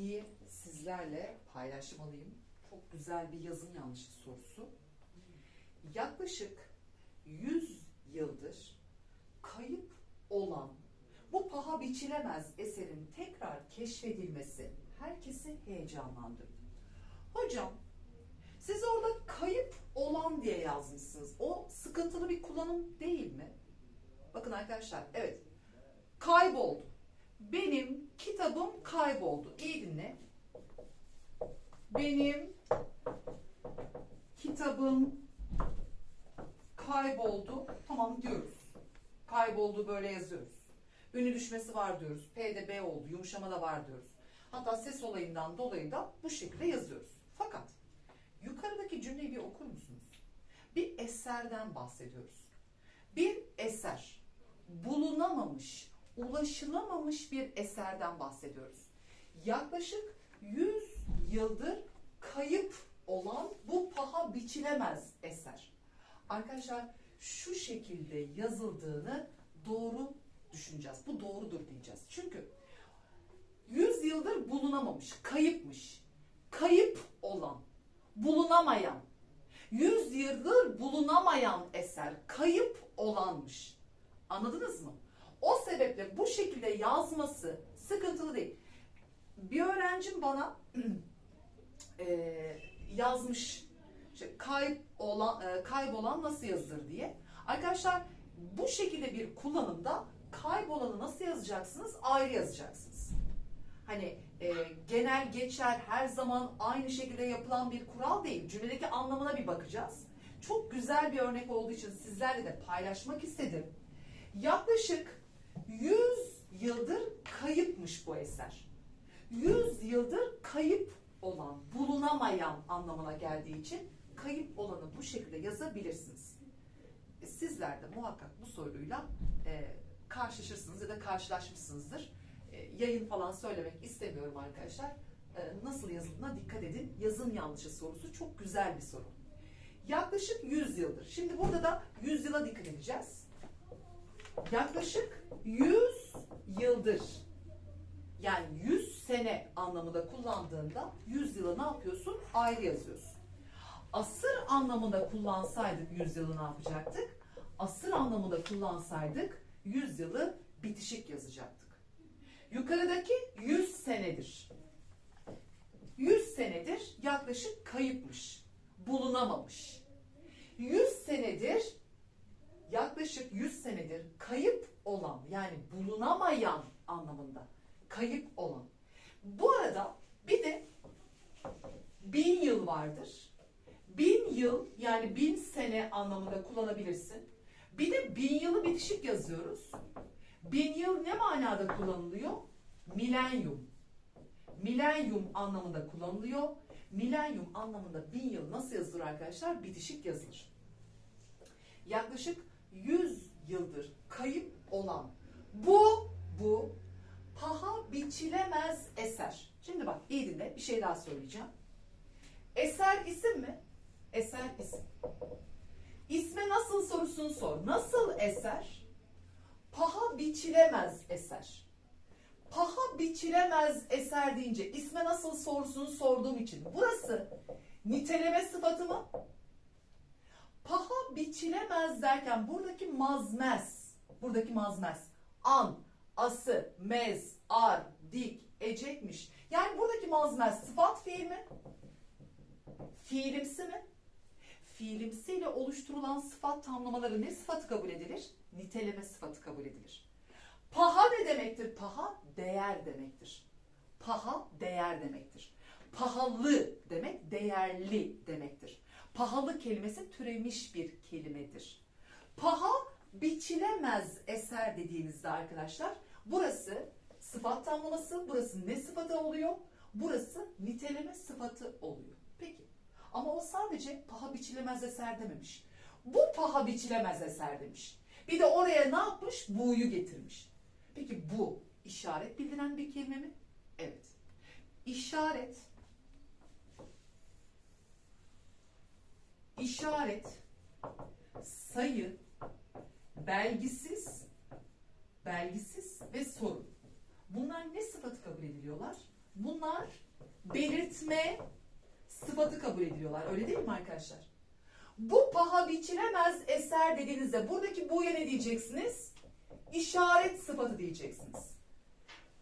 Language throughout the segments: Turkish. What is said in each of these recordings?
bilgiyi sizlerle paylaşmalıyım. Çok güzel bir yazım yanlışı sorusu. Yaklaşık 100 yıldır kayıp olan bu paha biçilemez eserin tekrar keşfedilmesi herkesi heyecanlandırdı. Hocam siz orada kayıp olan diye yazmışsınız. O sıkıntılı bir kullanım değil mi? Bakın arkadaşlar evet kayboldu. Benim kitabım kayboldu. İyi dinle. Benim kitabım kayboldu. Tamam diyoruz. Kayboldu böyle yazıyoruz. Ünlü düşmesi var diyoruz. P'de B oldu. Yumuşama da var diyoruz. Hatta ses olayından dolayı da bu şekilde yazıyoruz. Fakat yukarıdaki cümleyi bir okur musunuz? Bir eserden bahsediyoruz. Bir eser bulunamamış, ulaşılamamış bir eserden bahsediyoruz. Yaklaşık 100 yıldır kayıp olan bu paha biçilemez eser. Arkadaşlar şu şekilde yazıldığını doğru düşüneceğiz. Bu doğrudur diyeceğiz. Çünkü 100 yıldır bulunamamış, kayıpmış. Kayıp olan, bulunamayan, 100 yıldır bulunamayan eser kayıp olanmış. Anladınız mı? O sebeple bu şekilde yazması sıkıntılı değil. Bir öğrencim bana eee, yazmış işte kayıp olan e, kaybolan nasıl yazılır diye. Arkadaşlar bu şekilde bir kullanımda kaybolanı nasıl yazacaksınız? Ayrı yazacaksınız. Hani e, genel geçer her zaman aynı şekilde yapılan bir kural değil. Cümledeki anlamına bir bakacağız. Çok güzel bir örnek olduğu için sizlerle de paylaşmak istedim. Yaklaşık 100 yıldır kayıpmış bu eser. 100 yıldır kayıp olan, bulunamayan anlamına geldiği için kayıp olanı bu şekilde yazabilirsiniz. E, Sizler de muhakkak bu soruyla e, karşılaşırsınız ya da karşılaşmışsınızdır. E, yayın falan söylemek istemiyorum arkadaşlar. E, nasıl yazıldığına dikkat edin. Yazım yanlışı sorusu çok güzel bir soru. Yaklaşık 100 yıldır. Şimdi burada da 100 yıla dikkat edeceğiz. Yaklaşık 100 yıldır yani 100 sene anlamında kullandığında 100 yılı ne yapıyorsun? Ayrı yazıyorsun. Asır anlamında kullansaydık 100 yılı ne yapacaktık? Asır anlamında kullansaydık 100 yılı bitişik yazacaktık. Yukarıdaki 100 senedir. 100 senedir yaklaşık kayıpmış. Bulunamamış. 100 senedir yaklaşık 100 senedir kayıp olan yani bulunamayan anlamında kayıp olan. Bu arada bir de bin yıl vardır. Bin yıl yani bin sene anlamında kullanabilirsin. Bir de bin yılı bitişik yazıyoruz. Bin yıl ne manada kullanılıyor? Milenyum. Milenyum anlamında kullanılıyor. Milenyum anlamında bin yıl nasıl yazılır arkadaşlar? Bitişik yazılır. Yaklaşık 100 yıldır kayıp olan bu bu paha biçilemez eser. Şimdi bak iyi dinle bir şey daha söyleyeceğim. Eser isim mi? Eser isim. İsme nasıl sorusunu sor. Nasıl eser? Paha biçilemez eser. Paha biçilemez eser deyince isme nasıl sorusunu sorduğum için burası niteleme sıfatı mı? Paha biçilemez derken buradaki mazmez, buradaki mazmez, an, ası, mez, ar, dik, ecekmiş. Yani buradaki mazmez sıfat fiil mi? Fiilimsi mi? Fiilimsiyle oluşturulan sıfat tamlamaları ne sıfatı kabul edilir? Niteleme sıfatı kabul edilir. Paha ne demektir? Paha değer demektir. Paha değer demektir. Pahalı demek değerli demektir. Pahalı kelimesi türemiş bir kelimedir. Paha biçilemez eser dediğimizde arkadaşlar burası sıfat tamlaması, burası ne sıfatı oluyor? Burası niteleme sıfatı oluyor. Peki ama o sadece paha biçilemez eser dememiş. Bu paha biçilemez eser demiş. Bir de oraya ne yapmış? Bu'yu getirmiş. Peki bu işaret bildiren bir kelime mi? Evet. İşaret işaret sayı belgisiz belgisiz ve soru. Bunlar ne sıfatı kabul ediliyorlar? Bunlar sıfatı kabul ediliyorlar. Öyle değil mi arkadaşlar? Bu paha biçilemez eser dediğinizde buradaki bu'ya ne diyeceksiniz? İşaret sıfatı diyeceksiniz.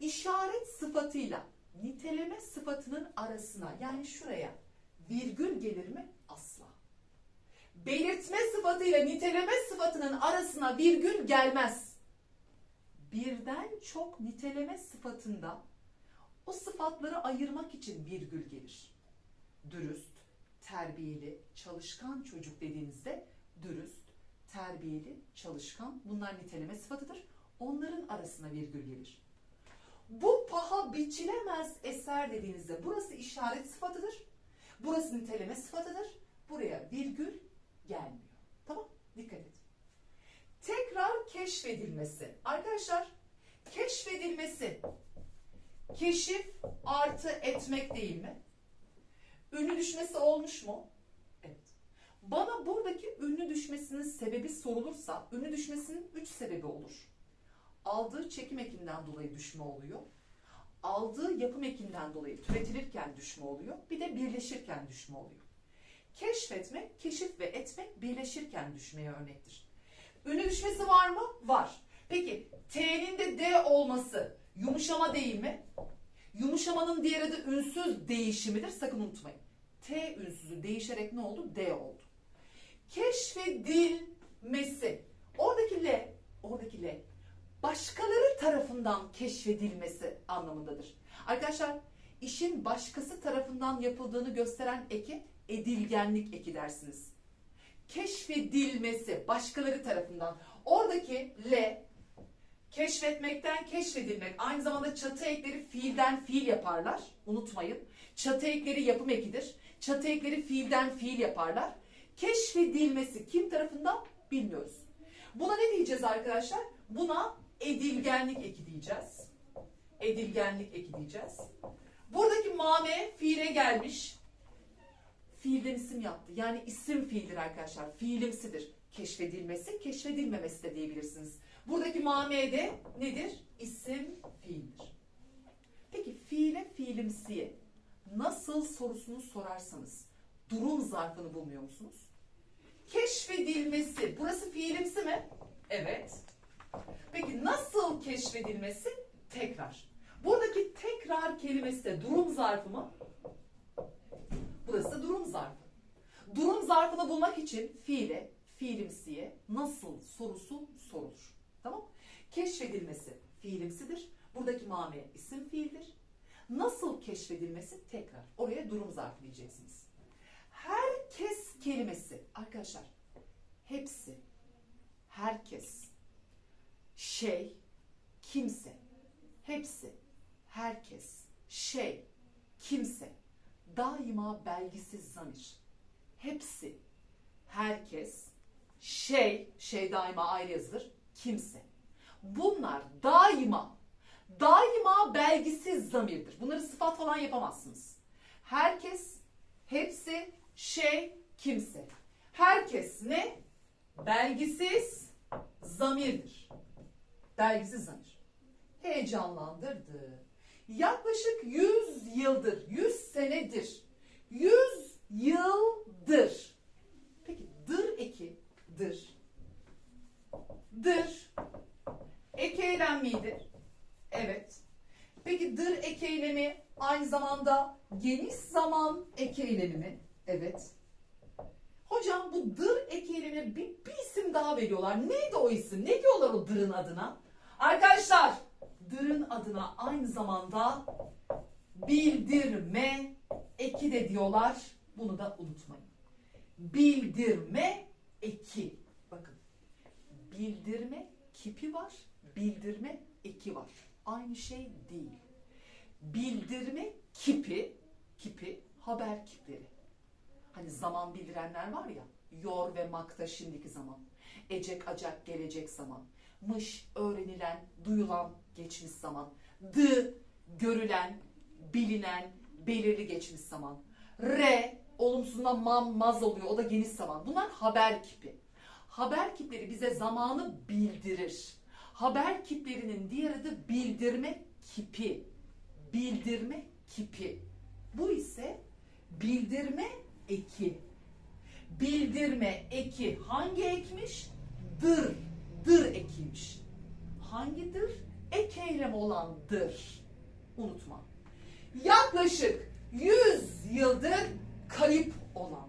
İşaret sıfatıyla niteleme sıfatının arasına yani şuraya virgül gelir mi? Belirtme sıfatıyla niteleme sıfatının arasına virgül gelmez. Birden çok niteleme sıfatında o sıfatları ayırmak için virgül gelir. Dürüst, terbiyeli, çalışkan çocuk dediğinizde dürüst, terbiyeli, çalışkan bunlar niteleme sıfatıdır. Onların arasına virgül gelir. Bu paha biçilemez eser dediğinizde burası işaret sıfatıdır. Burası niteleme sıfatıdır. Buraya virgül gelmiyor. Tamam? Dikkat et. Tekrar keşfedilmesi. Arkadaşlar keşfedilmesi keşif artı etmek değil mi? Ünlü düşmesi olmuş mu? Evet. Bana buradaki ünlü düşmesinin sebebi sorulursa ünlü düşmesinin üç sebebi olur. Aldığı çekim ekinden dolayı düşme oluyor. Aldığı yapım ekinden dolayı türetilirken düşme oluyor. Bir de birleşirken düşme oluyor. Keşfetmek, keşif ve etmek birleşirken düşmeye örnektir. Ünlü düşmesi var mı? Var. Peki T'nin de D olması yumuşama değil mi? Yumuşamanın diğer adı ünsüz değişimidir. Sakın unutmayın. T ünsüzü değişerek ne oldu? D oldu. Keşfedilmesi. Oradaki L, oradaki L başkaları tarafından keşfedilmesi anlamındadır. Arkadaşlar işin başkası tarafından yapıldığını gösteren eki edilgenlik eki dersiniz. Keşfedilmesi başkaları tarafından. Oradaki L keşfetmekten keşfedilmek. Aynı zamanda çatı ekleri fiilden fiil yaparlar. Unutmayın. Çatı ekleri yapım ekidir. Çatı ekleri fiilden fiil yaparlar. Keşfedilmesi kim tarafından bilmiyoruz. Buna ne diyeceğiz arkadaşlar? Buna edilgenlik eki diyeceğiz. Edilgenlik eki diyeceğiz. Buradaki mame fiile gelmiş. Fiilden isim yaptı. Yani isim fiildir arkadaşlar. Fiilimsidir. Keşfedilmesi, keşfedilmemesi de diyebilirsiniz. Buradaki mamede nedir? İsim fiildir. Peki fiile fiilimsiye nasıl sorusunu sorarsanız durum zarfını bulmuyor musunuz? Keşfedilmesi. Burası fiilimsi mi? Evet. Peki nasıl keşfedilmesi? Tekrar. Buradaki tekrar kelimesi de durum zarfı mı? Burası durum zarfı. Durum zarfını bulmak için fiile, fiilimsiye nasıl sorusu sorulur. Tamam Keşfedilmesi fiilimsidir. Buradaki mame isim fiildir. Nasıl keşfedilmesi tekrar. Oraya durum zarfı diyeceksiniz. Herkes kelimesi arkadaşlar hepsi, herkes, şey, kimse, hepsi, herkes, şey, kimse, daima belgisiz zamir. Hepsi, herkes, şey, şey daima ayrı yazılır, kimse. Bunlar daima, daima belgisiz zamirdir. Bunları sıfat falan yapamazsınız. Herkes, hepsi, şey, kimse. Herkes ne? Belgisiz zamirdir. Belgisiz zamir. Heyecanlandırdı. Yaklaşık 100 yıldır, 100 senedir, 100 yıldır. Peki dır eki, dır. Dır. Ek eylem midir? Evet. Peki dır ek eylemi aynı zamanda geniş zaman ek eylemi mi? Evet. Hocam bu dır ek eylemine bir, bir isim daha veriyorlar. Neydi o isim? Ne diyorlar o dırın adına? Arkadaşlar dırın adına aynı zamanda bildirme eki de diyorlar. Bunu da unutmayın. Bildirme eki. Bakın. Bildirme kipi var. Bildirme eki var. Aynı şey değil. Bildirme kipi, kipi haber kipleri. Hani zaman bildirenler var ya. Yor ve makta şimdiki zaman. Ecek acak gelecek zaman. Mış öğrenilen, duyulan geçmiş zaman. D görülen, bilinen, belirli geçmiş zaman. R olumsuzuna mam maz oluyor. O da geniş zaman. Bunlar haber kipi. Haber kipleri bize zamanı bildirir. Haber kiplerinin diğer adı bildirme kipi. Bildirme kipi. Bu ise Bildirme eki. Bildirme eki hangi ekmiş? Dır. Dır ekiymiş. Hangidir? Ek eylem olandır. Unutma. Yaklaşık 100 yıldır kayıp olan.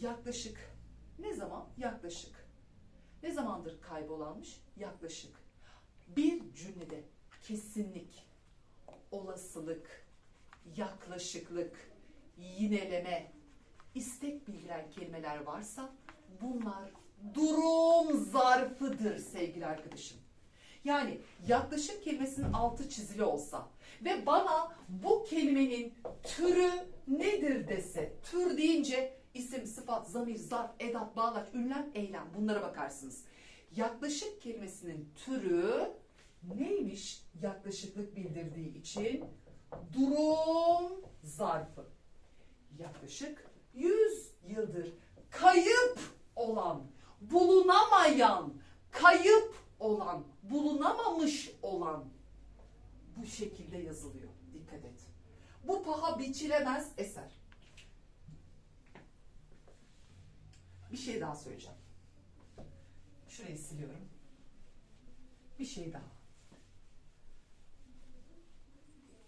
Yaklaşık. Ne zaman? Yaklaşık. Ne zamandır kaybolanmış? Yaklaşık. Bir cümlede kesinlik, olasılık, yaklaşıklık, yineleme, istek bildiren kelimeler varsa bunlar durum zarfıdır sevgili arkadaşım. Yani yaklaşık kelimesinin altı çizili olsa ve bana bu kelimenin türü nedir dese, tür deyince isim, sıfat, zamir, zarf, edat, bağlaç, ünlem, eylem bunlara bakarsınız. Yaklaşık kelimesinin türü neymiş yaklaşıklık bildirdiği için? Durum zarfı. Yaklaşık 100 yıldır kayıp olan, bulunamayan, kayıp olan, bulunamamış olan bu şekilde yazılıyor. Dikkat et. Bu paha biçilemez eser. Bir şey daha söyleyeceğim. Şurayı siliyorum. Bir şey daha.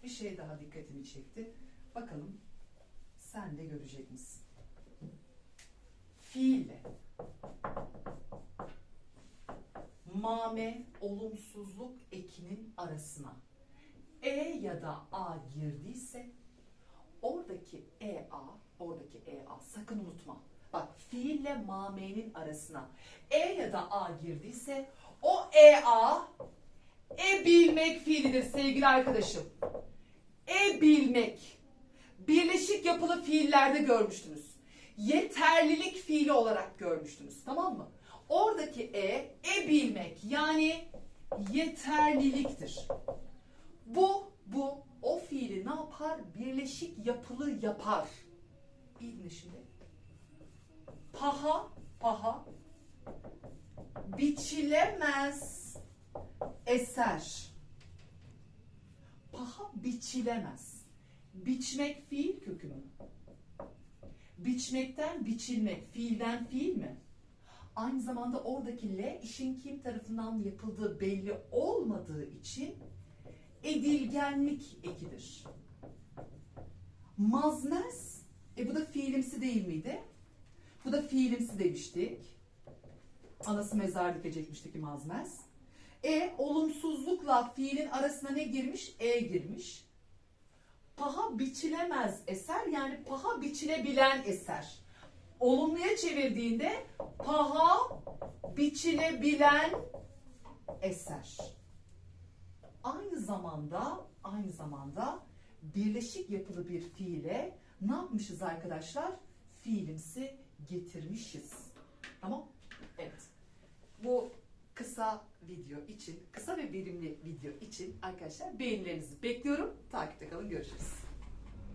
Bir şey daha dikkatimi çekti. Bakalım sen de görecek misin? Fiille mame olumsuzluk ekinin arasına e ya da a girdiyse oradaki ea, oradaki ea sakın unutma. Bak fiille mamenin arasına e ya da a girdiyse o ea e bilmek fiilidir sevgili arkadaşım. E bilmek. Birleşik yapılı fiillerde görmüştünüz. Yeterlilik fiili olarak görmüştünüz. Tamam mı? Oradaki e, e bilmek yani yeterliliktir. Bu, bu o fiili ne yapar? Birleşik yapılı yapar. İyi şimdi. Paha, paha, biçilemez eser. Paha biçilemez. Biçmek fiil kökü mü? Biçmekten biçilmek, fiilden fiil mi? Aynı zamanda oradaki L işin kim tarafından yapıldığı belli olmadığı için edilgenlik ekidir. Mazmez, e bu da fiilimsi değil miydi? Bu da fiilimsi demiştik. Anası mezar dikecekmişti ki mazmez. E olumsuzlukla fiilin arasına ne girmiş? E girmiş. Paha biçilemez eser yani paha biçilebilen eser. Olumluya çevirdiğinde paha biçilebilen eser. Aynı zamanda aynı zamanda birleşik yapılı bir fiile ne yapmışız arkadaşlar? Fiilimsi getirmişiz. Tamam? Evet. Bu kısa video için, kısa ve verimli video için arkadaşlar beğenilerinizi bekliyorum. Takipte kalın. Görüşürüz.